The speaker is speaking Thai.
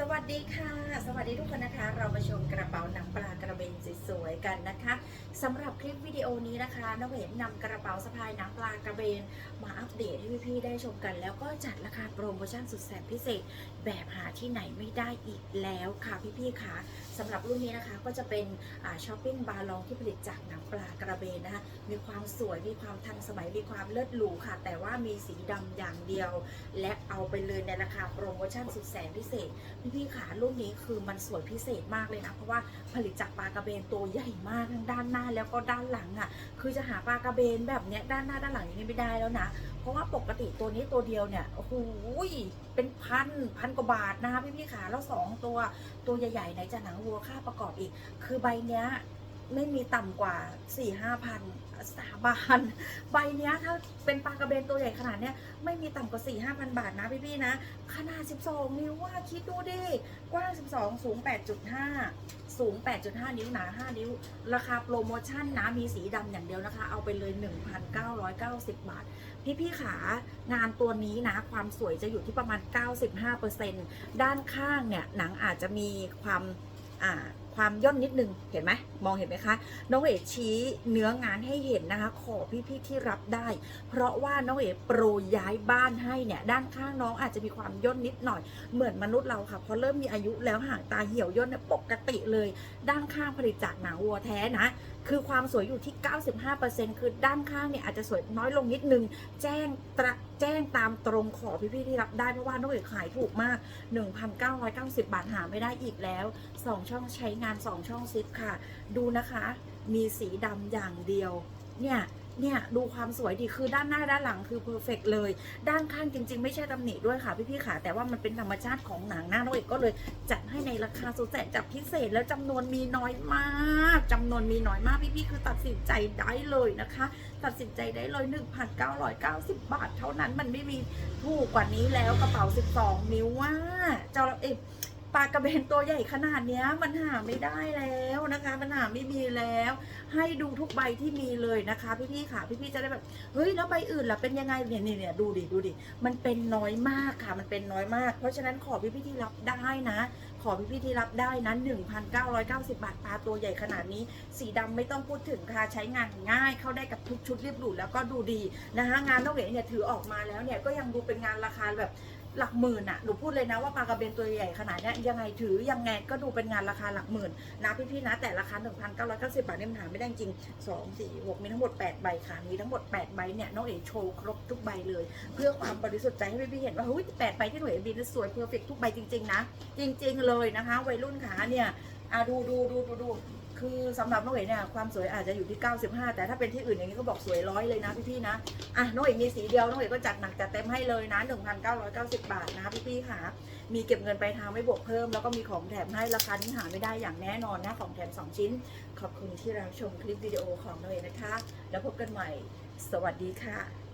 สวัสดีค่ะ สวัสดีทุกคนนะคะ เรามาชมกระเป๋าหนังปลากระเบนสวยๆกันนะคะสำหรับคลิปวิดีโอนี้นะคะน้องเห็นนำกระเป๋าสะพายหนังปลากระเบน มาอัปเดตให้พี่ๆได้ชมกัน แล้วก็จัดราคาโปรโมชั่นสุดแสนพิเศษ แบบหาที่ไหนไม่ได้อีกแล้วค่ะพี่ๆค่ะสำหรับรุ่นนี้นะคะก็จะเป็นช้อปปิ้งบาลองที่ผลิตจากหนังปลากระเบนนะคะมีความสวยมีความทันสมัยมีความเลิศหรูค่ะ แต่ว่ามีสีดำอย่างเดียว และเอาไปเลยในราคาโปรโมชั่นสุดแสนพิเศษพี่พี่ขารุ่นนี้คือมันสวยพิเศษมากเลยนะ เพราะว่าผลิตจากปลากระเบนตัวใหญ่มากทั้งด้านหน้าแล้วก็ด้านหลังอะ คือจะหาปลากระเบนแบบเนี้ยด้านหน้าด้านหลังอย่างนี้ไม่ได้แล้วนะ เพราะว่าปกติตัวนี้ตัวเดียวเนี่ยโอ้โหเป็นพันพันกว่าบาทนะคะพี่พี่ขาแล้วสองตัวตัวใหญ่ๆไหนจะหนังวัวค่าประกอบอีก คือใบเนี้ย ไม่มีต่ำกว่า4ี่ห้าพันสาบานใบเนี้ยถ้าเป็นปลากระเบนตัวใหญ่ขนาดเนี้ยไม่มีต่ำกว่า4ี่ห้าพันบาทนะพี่ๆนะ ขนาด12นิ้วว่าคิดดูดิ กว้าง12สูง8.5สูง 8.5 นิ้ว หนา 5 นิ้ว ราคาโปรโมชั่นนะ มีสีดำอย่างเดียวนะคะ เอาไปเลย 1,990 บาท พี่ๆขางานตัวนี้นะ ความสวยจะอยู่ที่ประมาณ 95%ด้านข้างเนี่ย หนังอาจจะมีความอ่า ความย่นนิดนึง เห็นไหมมองเห็นไหมคะ น้องเอ๋ชี้เนื้องานให้เห็นนะคะ ขอพี่ๆที่รับได้ เพราะว่าน้องเอ๋โปรย้ายบ้านให้เนี่ย ด้านข้างน้องอาจจะมีความย่นนิดหน่อย เหมือนมนุษย์เราค่ะ พอเริ่มมีอายุแล้วห่างตาเหี่ยวย่นเนี่ยปกติเลย ด้านข้างผลิตจากหนังวัวแท้นะ คือความสวยอยู่ที่ 95%คือด้านข้างเนี่ยอาจจะสวยน้อยลงนิดนึง แจ้งตระแจ้งตามตรงขอพี่ๆที่รับได้เพราะว่าน้องเอ๋ขายถูกมาก 1,990 บาทหาไม่ได้อีกแล้ว 2 ช่องใช้งาน2ช่องซิปค่ะ ดูนะคะ มีสีดำอย่างเดียว เนี่ยเนี่ยดูความสวยดีคือด้านหน้าด้านหลังคือเพอร์เฟกเลย ด้านข้างจริง ๆ ไม่ใช่ตำหนิด้วยค่ะพี่ๆค่ะ แต่ว่ามันเป็นธรรมชาติของหนังหน้าน้องเอกก็เลย จัดให้ในราคาสุดแสนจับพิเศษแล้วจำนวนมีน้อยมากจำนวนมีน้อยมากพี่ๆคือตัดสินใจได้เลยนะคะ ตัดสินใจได้เลย 1,990 บาท เท่านั้นมันไม่มีถูกกว่านี้แล้วกระเป๋า 12 นิ้วว่าเจ้าเอก ปลากระเบนตัวใหญ่ขนาดเนี้ย มันหาไม่ได้แล้วนะคะ มันหาไม่มีแล้ว ให้ดูทุกใบที่มีเลยนะคะ พี่ๆค่ะ พี่ๆจะได้แบบเฮ้ยแล้วใบอื่นล่ะเป็นยังไงเนี่ยเนี่ยเนี่ยดูดิดูดิมันเป็นน้อยมากค่ะ มันเป็นน้อยมาก เพราะฉะนั้นขอพี่ๆที่รับได้นะ ขอพี่ๆที่รับได้นะ1,990 บาทปลาตัวใหญ่ขนาดนี้ สีดำไม่ต้องพูดถึงค่ะใช้งานง่ายเข้าได้กับทุกชุดเรียบหรูแล้วก็ดูดีนะคะงานนอกเหนือเนี่ยถือออกมาแล้วเนี่ยก็ยังดูเป็นงานราคาแบบ หลักหมื่นอะหนูพูดเลยนะว่าปลากระเบนตัวใหญ่ขนาดเนี้ยยังไงถือยังไงก็ดูเป็นงานราคาหลักหมื่นนะพี่ๆนะแต่ราคา 1,990 บาทเนี่ยมันหาไม่ได้จริง 2 4 6 มีทั้งหมด 8 ใบค่ะ มีทั้งหมด 8 ใบเนี่ยน้องเอ๋โชว์ครบทุกใบเลย เพื่อความบริสุทธิ์ใจให้พี่ๆเห็นว่าเฮ้ย8ใบที่หนูเอ๋บินสวยเพอร์เฟกทุกใบจริงๆนะจริง ๆเลยนะคะ วัยรุ่นขาเนี่ยอะดูดูดูดูดู คือสำหรับน้องเอ๋เนี่ยความสวยอาจจะอยู่ที่ 95 แต่ถ้าเป็นที่อื่นอย่างนี้ก็บอกสวยร้อยเลยนะพี่ๆนะอะน้องเอ๋มีสีเดียวน้องเอ๋ก็จัดหนักจัดเต็มให้เลยนะ 1,990 บาทนะพี่ๆค่ะ มีเก็บเงินไปลายทางไม่บวกเพิ่ม แล้วก็มีของแถมให้ราคาที่หาไม่ได้อย่างแน่นอนนะของแถม 2 ชิ้น ขอบคุณที่รับชมคลิปวิดีโอของน้องเอ๋นะคะ แล้วพบกันใหม่ สวัสดีค่ะ